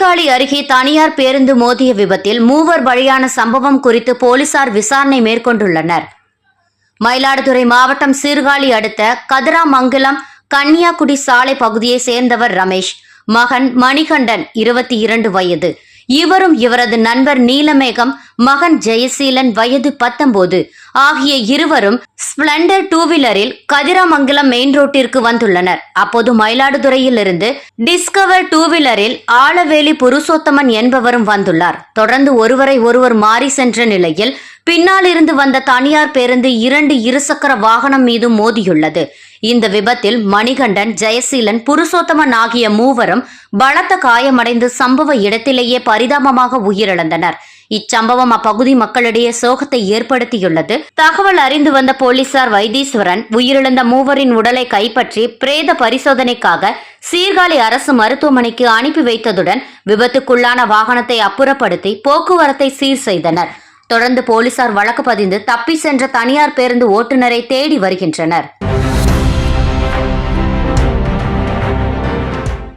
சீர்காழி அருகே தனியார் பேருந்து மோதிய விபத்தில் மூவர் பலியான சம்பவம் குறித்து போலீசார் விசாரணை மேற்கொண்டுள்ளனர். மயிலாடுதுறை மாவட்டம் சீர்காழி அடுத்த கதிராமங்கலம் கன்னியாகுடி சாலை பகுதியை சேர்ந்தவர் ரமேஷ். மகன் மணிகண்டன் இருபத்தி இரண்டு வயது. இவரும் இவரது நண்பர் நீலமேகம் மகன் ஜெயசீலன் வயது பத்தொன்பது. ஆகிய இருவரும் ஸ்பிளண்டர் டூ வீலரில் கதிராமங்கலம் மெயின் ரோட்டிற்கு வந்துள்ளனர். அப்போது மயிலாடுதுறையிலிருந்து டிஸ்கவர் டூ வீலரில் ஆலவேலி புருஷோத்தமன் என்பவரும் வந்துள்ளார். தொடர்ந்து ஒருவரை ஒருவர் மாறி சென்ற நிலையில் பின்னால் இருந்து வந்த தனியார் பேருந்து இரண்டு இருசக்கர வாகனம் மீது மோதியுள்ளது. இந்த விபத்தில் மணிகண்டன் ஜெயசீலன் புருஷோத்தமன் ஆகிய மூவரும் பலத்த காயமடைந்து சம்பவ இடத்திலேயே பரிதாபமாக உயிரிழந்தனர். இச்சம்பவம் அப்பகுதி மக்களிடையே சோகத்தை ஏற்படுத்தியுள்ளது. தகவல் அறிந்து வந்த போலீசார் வைத்தீஸ்வரன் உயிரிழந்த மூவரின் உடலை கைப்பற்றி பிரேத பரிசோதனைக்காக சீர்காழி அரசு மருத்துவமனைக்கு அனுப்பி வைத்ததுடன் விபத்துக்குள்ளான வாகனத்தை அப்புறப்படுத்தி போக்குவரத்தை சீர் செய்தனர். தொடர்ந்து போலீசார் வழக்கு பதிந்து தப்பி சென்ற தனியார் பேருந்து ஓட்டுநரை தேடி வருகின்றனர்.